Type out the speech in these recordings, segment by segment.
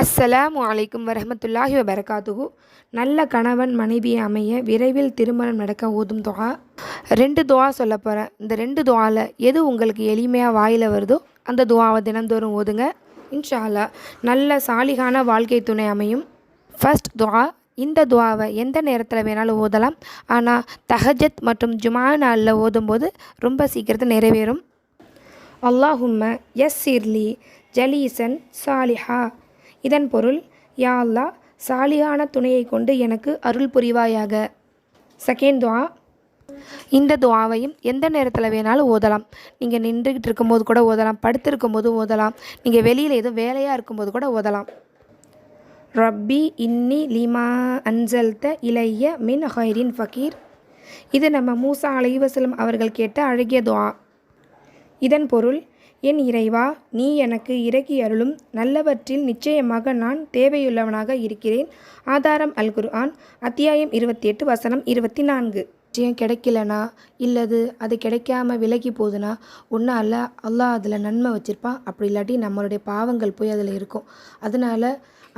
அஸ்ஸலாமு அலைக்கும் வரமத்துல்லாஹி வபரகாத்துஹு. நல்ல கணவன் மனைவி அமைய விரைவில் திருமணம் நடக்க ஓதும் துவா ரெண்டு துவா சொல்ல போகிறேன் இந்த ரெண்டு துவாவில் எது உங்களுக்கு எளிமையாக வாயில் வருதோ அந்த துவாவை தினந்தோறும் ஓதுங்க. இன்ஷா அல்லாஹ் நல்ல சாலிகான வாழ்க்கை துணை அமையும். ஃபர்ஸ்ட் துவா இந்த துவாவை எந்த நேரத்தில் வேணாலும் ஓதலாம். ஆனால் தஹஜத் மற்றும் ஜுமா நாளில் ஓதும்போது ரொம்ப சீக்கிரத்தை நிறைவேறும். அல்லாஹும்ம எஸ் சிர்லி ஜலீசன் சாலிஹா. இதன் பொருள் யா அல்லா சாலியான துணையை கொண்டு எனக்கு அருள் புரிவாயாக. செகண்ட் துவா. இந்த துவாவையும் எந்த நேரத்தில் வேணாலும் ஓதலாம். நீங்கள் நின்றுக்கிட்டு இருக்கும்போது கூட ஓதலாம் படுத்திருக்கும் போது ஓதலாம் நீங்கள் வெளியில் எதுவும் வேலையாக இருக்கும்போது கூட ஓதலாம். ரப்பி இன்னி லிமா அன்சல்த இளைய மின் ஹைரின் ஃபக்கீர் இது நம்ம மூசா அலைவசலம் அவர்கள் கேட்ட அழகிய துவா. இதன் பொருள் என் இறைவா நீ எனக்கு இறக்கி அருளும் நல்லவற்றில் நிச்சயமாக நான் தேவையுள்ளவனாக இருக்கிறேன். ஆதாரம் அல் ஆன் அத்தியாயம் இருபத்தி எட்டு வசனம் இருபத்தி நான்கு நிச்சயம் கிடைக்கலனா? இல்லது அது கிடைக்காம விலகி போகுதுன்னா ஒன்று அல்ல அல்லாஹ் அதில் நன்மை வச்சுருப்பான். அப்படி இல்லாட்டி நம்மளுடைய பாவங்கள் போய் அதில் இருக்கும். அதனால்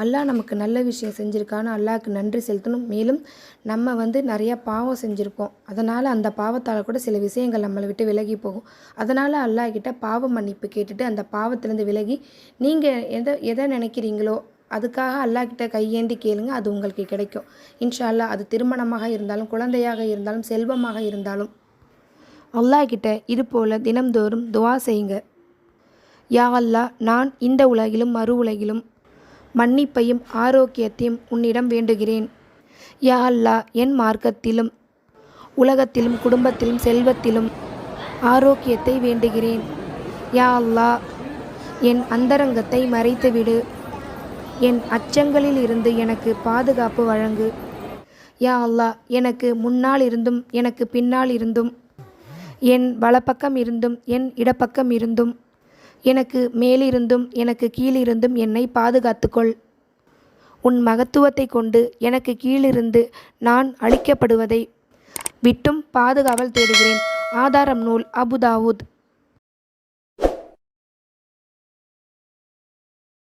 அல்லாஹ் நமக்கு நல்ல விஷயம் செஞ்சுருக்கான்னு அல்லாஹுக்கு நன்றி செலுத்தணும். மேலும் நம்ம வந்து நிறையா பாவம் செஞ்சுருப்போம். அதனால் அந்த பாவத்தால் கூட சில விஷயங்கள் நம்மளை விட்டு விலகி போகும். அதனால் அல்லாஹ் கிட்ட பாவ மன்னிப்பு கேட்டுட்டு அந்த பாவத்திலேருந்து விலகி நீங்கள் எதை எதை நினைக்கிறீங்களோ அதுக்காக அல்லாக்கிட்ட கையேந்தி கேளுங்க அது உங்களுக்கு கிடைக்கும். இன்ஷா அது திருமணமாக இருந்தாலும் குழந்தையாக இருந்தாலும் செல்வமாக இருந்தாலும். அல்லாக்கிட்ட இது போல் தினம்தோறும் துவா செய்யுங்க. யா அல்லா நான் இந்த உலகிலும் மறு உலகிலும் மன்னிப்பையும் ஆரோக்கியத்தையும் உன்னிடம் வேண்டுகிறேன். யா அல்லா என் மார்க்கத்திலும் உலகத்திலும் குடும்பத்திலும் செல்வத்திலும் ஆரோக்கியத்தை வேண்டுகிறேன். யா அல்லா என் அந்தரங்கத்தை மறைத்துவிடு. என் அச்சங்களில் இருந்து எனக்கு பாதுகாப்பு வழங்கு. யா அல்லாஹ் எனக்கு முன்னால் இருந்தும் எனக்கு பின்னால் இருந்தும் என் வலப்பக்கம் இருந்தும் என் இடப்பக்கம் இருந்தும் எனக்கு மேலிருந்தும் எனக்கு கீழிருந்தும் என்னை பாதுகாத்துக்கொள். உன் மகத்துவத்தை கொண்டு எனக்கு கீழிருந்து நான் அழிக்கப்படுவதை விட்டும் பாதுகாவல் தேடுகிறேன். ஆதாரம் நூல் அபுதாவூத்